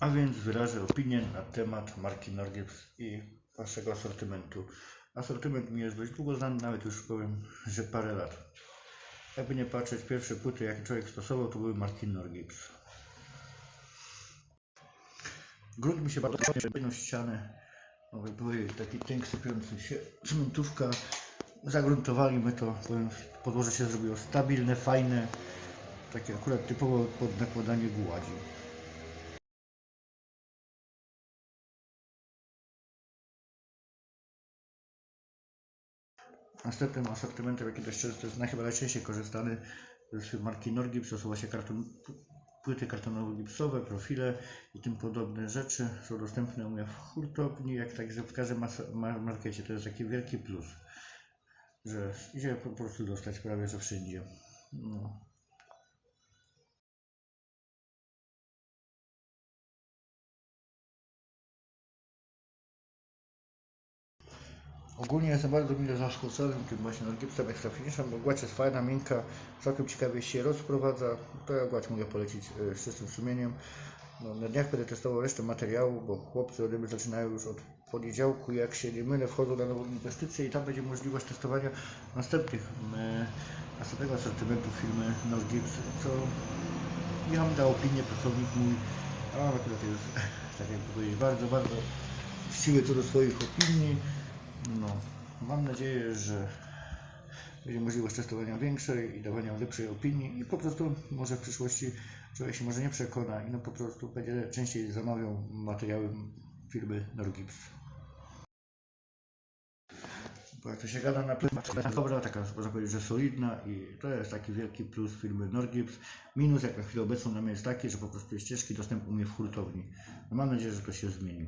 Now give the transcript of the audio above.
a więc wyrażę opinię na temat marki Nordips i waszego asortymentu. Asortyment mi jest dość długo znany, nawet już powiem, że parę lat. Jakby nie patrzeć, pierwsze płyty, jakie człowiek stosował, to były marki Nordips. Grunt mi się bardzo podobał, ściany, był taki tynk sypiący się, cementówka, zagruntowali my to, powiem, podłoże się zrobiło stabilne, fajne, takie akurat typowo pod nakładanie gładzi. Następnym asortymentem, jaki dość często jest najczęściej korzystany z marki Norgips, to są właśnie karton, płyty kartonowo-gipsowe, profile i tym podobne rzeczy. Są dostępne u mnie w hurtowni, jak także w każdym markecie. To jest taki wielki plus, że idzie po prostu dostać prawie że wszędzie. No. Ogólnie jestem bardzo mile zaskoczony tym właśnie Norgipsem Extra Finishem, bo gładź jest fajna, miękka, całkiem ciekawie się rozprowadza. To ja gładź mogę polecić e, z czystym sumieniem. No, na dniach będę testował resztę materiału, bo chłopcy od ryby zaczynają już od poniedziałku, jak się nie mylę, wchodzą na nową inwestycję i tam będzie możliwość testowania następnych, następnego asortymentu firmy Norgips, co ja mam dał opinię pracownik mój, a on akurat jest, tak powiedzieć, bardzo, bardzo chciwy co do swoich opinii. No, mam nadzieję, że będzie możliwość testowania większej i dawania lepszej opinii i po prostu może w przyszłości człowiek się może nie przekona i no po prostu będzie częściej zamawiał materiały firmy Norgips. Bo jak to się gada na płytach, dobra, taka można powiedzieć, że solidna i to jest taki wielki plus firmy Norgips. Minus jak na chwilę obecną mnie jest taki, że po prostu jest ciężki dostęp u mnie w hurtowni. No mam nadzieję, że to się zmieni.